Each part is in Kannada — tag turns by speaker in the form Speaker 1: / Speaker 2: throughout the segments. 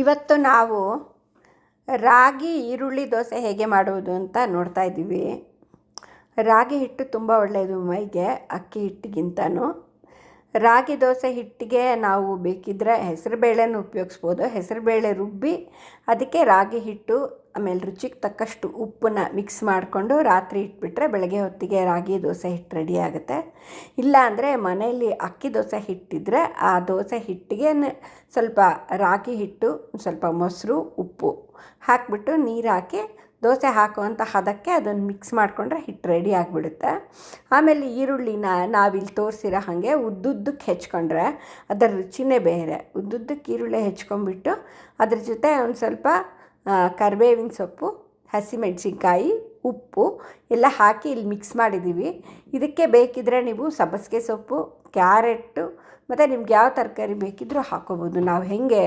Speaker 1: ಇವತ್ತು ನಾವು ರಾಗಿ, ಈರುಳ್ಳಿ ದೋಸೆ ಹೇಗೆ ಮಾಡುವುದು ಅಂತ ನೋಡ್ತಾ ಇದ್ದೀವಿ. ರಾಗಿ ಹಿಟ್ಟು ತುಂಬ ಒಳ್ಳೆಯದು ಮೈಗೆ, ಅಕ್ಕಿ ಹಿಟ್ಟಿಗಿಂತನೂ. ರಾಗಿ ದೋಸೆ ಹಿಟ್ಟಿಗೆ ನಾವು ಬೇಕಿದ್ದರೆ ಹೆಸರುಬೇಳೆನೂ ಉಪಯೋಗಿಸ್ಬೋದು. ಹೆಸರು ಬೇಳೆ ರುಬ್ಬಿ ಅದಕ್ಕೆ ರಾಗಿ ಹಿಟ್ಟು ಆಮೇಲೆ ರುಚಿಗೆ ತಕ್ಕಷ್ಟು ಉಪ್ಪನ್ನ ಮಿಕ್ಸ್ ಮಾಡಿಕೊಂಡು ರಾತ್ರಿ ಇಟ್ಬಿಟ್ರೆ ಬೆಳಗ್ಗೆ ಹೊತ್ತಿಗೆ ರಾಗಿ ದೋಸೆ ಹಿಟ್ಟು ರೆಡಿ ಆಗುತ್ತೆ. ಇಲ್ಲ ಅಂದರೆ ಮನೆಯಲ್ಲಿ ಅಕ್ಕಿ ದೋಸೆ ಹಿಟ್ಟಿದ್ರೆ ಆ ದೋಸೆ ಹಿಟ್ಟಿಗೆ ಸ್ವಲ್ಪ ರಾಗಿ ಹಿಟ್ಟು, ಸ್ವಲ್ಪ ಮೊಸರು, ಉಪ್ಪು ಹಾಕಿಬಿಟ್ಟು ನೀರು ಹಾಕಿ ದೋಸೆ ಹಾಕುವಂಥ ಹದಕ್ಕೆ ಅದನ್ನು ಮಿಕ್ಸ್ ಮಾಡಿಕೊಂಡ್ರೆ ಹಿಟ್ಟು ರೆಡಿ ಆಗಿಬಿಡುತ್ತೆ. ಆಮೇಲೆ ಈರುಳ್ಳಿನ ನಾವಿಲ್ಲಿ ತೋರಿಸಿರೋ ಹಾಗೆ ಉದ್ದುದ್ದಕ್ಕೆ ಹೆಚ್ಕೊಂಡ್ರೆ ಅದರ ರುಚಿನೇ ಬೇರೆ. ಉದ್ದುದ್ದಕ್ಕೆ ಈರುಳ್ಳಿ ಹೆಚ್ಕೊಂಡ್ಬಿಟ್ಟು ಅದ್ರ ಜೊತೆ ಒಂದು ಸ್ವಲ್ಪ ಕರಿಬೇವಿನ ಸೊಪ್ಪು ಹಸಿಮೆಣಸಿನ್ಕಾಯಿ ಉಪ್ಪು ಎಲ್ಲ ಹಾಕಿ ಇಲ್ಲಿ ಮಿಕ್ಸ್ ಮಾಡಿದ್ದೀವಿ ಇದಕ್ಕೆ ಬೇಕಿದ್ದರೆ ನೀವು ಸಬ್ಬಸಿಗೆ ಸೊಪ್ಪು, ಕ್ಯಾರೆಟ್ಟು ಮತ್ತು ನಿಮ್ಗೆ ಯಾವ ತರಕಾರಿ ಬೇಕಿದ್ರೂ ಹಾಕೋಬೋದು. ನಾವು ಹೇಗೆ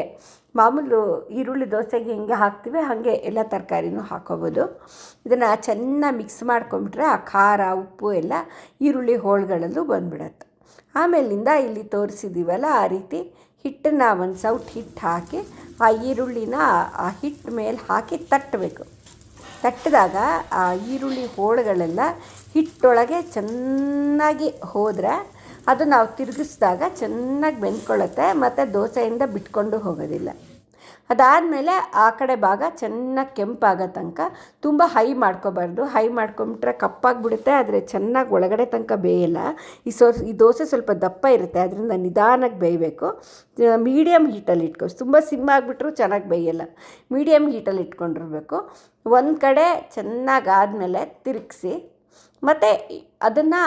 Speaker 1: ಮಾಮೂಲು ಈರುಳ್ಳಿ ದೋಸೆಗೆ ಹೆಂಗೆ ಹಾಕ್ತೀವಿ ಹಾಗೆ ಎಲ್ಲ ತರಕಾರಿನೂ ಹಾಕೋಬೋದು. ಇದನ್ನು ಚೆನ್ನಾಗಿ ಮಿಕ್ಸ್ ಮಾಡ್ಕೊಂಬಿಟ್ರೆ ಆ ಖಾರ, ಉಪ್ಪು ಎಲ್ಲ ಈರುಳ್ಳಿ ಹೋಳುಗಳಲ್ಲೂ ಬಂದ್ಬಿಡತ್ತೆ. ಆಮೇಲಿಂದ ಇಲ್ಲಿ ತೋರಿಸಿದ್ದೀವಲ್ಲ ಆ ರೀತಿ ಹಿಟ್ಟನ್ನು ಒಂದು ಸೌಟ್ ಹಿಟ್ಟು ಹಾಕಿ, ಆ ಈರುಳ್ಳಿನ ಆ ಹಿಟ್ಟು ಮೇಲೆ ಹಾಕಿ ತಟ್ಟಬೇಕು ತಟ್ಟಿದಾಗ ಆ ಈರುಳ್ಳಿ ಹೋಳುಗಳೆಲ್ಲ ಹಿಟ್ಟೊಳಗೆ ಚೆನ್ನಾಗಿ ಹೋದರೆ ಅದು ನಾವು ತಿರುಗಿಸಿದಾಗ ಚೆನ್ನಾಗಿ ಬೆಂದ್ಕೊಳ್ಳುತ್ತೆ ಮತ್ತು ದೋಸೆಯಿಂದ ಬಿಟ್ಕೊಂಡು ಹೋಗೋದಿಲ್ಲ. ಅದಾದಮೇಲೆ ಆ ಕಡೆ ಭಾಗ ಚೆನ್ನಾಗಿ ಕೆಂಪಾಗೋ ತನಕ ತುಂಬ ಹೈ ಮಾಡ್ಕೋಬಾರ್ದು. ಹೈ ಮಾಡ್ಕೊಂಬಿಟ್ರೆ ಕಪ್ಪಾಗಿಬಿಡುತ್ತೆ. ಆದರೆ ಚೆನ್ನಾಗಿ ಒಳಗಡೆ ತನಕ ಬೇಯಲ್ಲ. ಈ ಸೋ, ಈ ದೋಸೆ ಸ್ವಲ್ಪ ದಪ್ಪ ಇರುತ್ತೆ. ಅದರಿಂದ ನಿಧಾನಕ್ಕೆ ಬೇಯಬೇಕು. ಮೀಡಿಯಮ್ ಹೀಟಲ್ಲಿ ಇಟ್ಕೊ ತುಂಬ ಸಿಮ್ ಆಗಿಬಿಟ್ರು ಚೆನ್ನಾಗಿ ಬೇಯಲ್ಲ. ಮೀಡಿಯಮ್ ಹೀಟಲ್ಲಿ ಇಟ್ಕೊಂಡಿರ್ಬೇಕು. ಒಂದು ಕಡೆ ಚೆನ್ನಾಗಿ ಆದಮೇಲೆ ತಿರುಗಿಸಿ ಮತ್ತು ಅದನ್ನು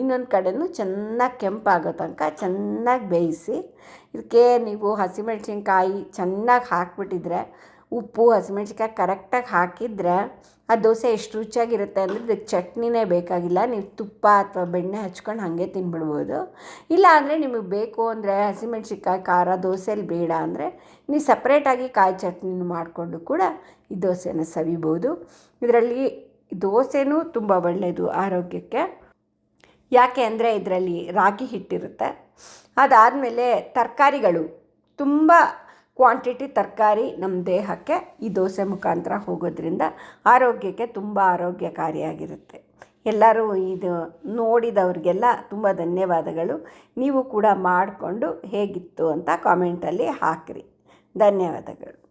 Speaker 1: ಇನ್ನೊಂದು ಕಡೆಯೂ ಚೆನ್ನಾಗಿ ಕೆಂಪಾಗೋ ತನಕ ಚೆನ್ನಾಗಿ ಬೇಯಿಸಿ, ಇದಕ್ಕೆ ನೀವು ಹಸಿಮೆಣ್ಸಿನ್ಕಾಯಿ ಚೆನ್ನಾಗಿ ಹಾಕ್ಬಿಟ್ಟಿದ್ರೆ, ಉಪ್ಪು, ಹಸಿಮೆಣ್ಸಿನ್ಕಾಯಿ ಕರೆಕ್ಟಾಗಿ ಹಾಕಿದರೆ ಆ ದೋಸೆ ಎಷ್ಟು ರುಚಿಯಾಗಿರುತ್ತೆ ಅಂದರೆ ಇದಕ್ಕೆ ಚಟ್ನಿನೇ ಬೇಕಾಗಿಲ್ಲ. ನೀವು ತುಪ್ಪ ಅಥವಾ ಬೆಣ್ಣೆ ಹಚ್ಕೊಂಡು ಹಾಗೆ ತಿನ್ಬಿಡ್ಬೋದು. ಇಲ್ಲ ಅಂದರೆ ನಿಮಗೆ ಬೇಕು ಅಂದರೆ ಹಸಿಮೆಣ್ಸಿನ್ಕಾಯಿ, ಖಾರ ದೋಸೆಯಲ್ಲಿ ಬೇಡ ಅಂದರೆ ನೀವು ಸಪ್ರೇಟಾಗಿ ಕಾಯಿ ಚಟ್ನಿನ ಮಾಡಿಕೊಂಡು ಕೂಡ ಈ ದೋಸೆನ ಸವಿಬೋದು. ಇದರಲ್ಲಿ ದೋಸೆನೂ ತುಂಬ ಒಳ್ಳೆಯದು ಆರೋಗ್ಯಕ್ಕೆ. ಯಾಕೆ ಅಂದರೆ ಇದರಲ್ಲಿ ರಾಗಿ ಹಿಟ್ಟಿರುತ್ತೆ. ಅದಾದಮೇಲೆ ತರಕಾರಿಗಳು, ತುಂಬ ಕ್ವಾಂಟಿಟಿ ತರಕಾರಿ ನಮ್ಮ ದೇಹಕ್ಕೆ ಈ ದೋಸೆ ಮುಖಾಂತರ ಹೋಗೋದ್ರಿಂದ ಆರೋಗ್ಯಕ್ಕೆ ತುಂಬ ಆರೋಗ್ಯಕಾರಿಯಾಗಿರುತ್ತೆ. ಎಲ್ಲರೂ ಇದು ನೋಡಿದವ್ರಿಗೆಲ್ಲ ತುಂಬ ಧನ್ಯವಾದಗಳು. ನೀವು ಕೂಡ ಮಾಡಿಕೊಂಡು ಹೇಗಿತ್ತು ಅಂತ ಕಾಮೆಂಟಲ್ಲಿ ಹಾಕಿರಿ. ಧನ್ಯವಾದಗಳು.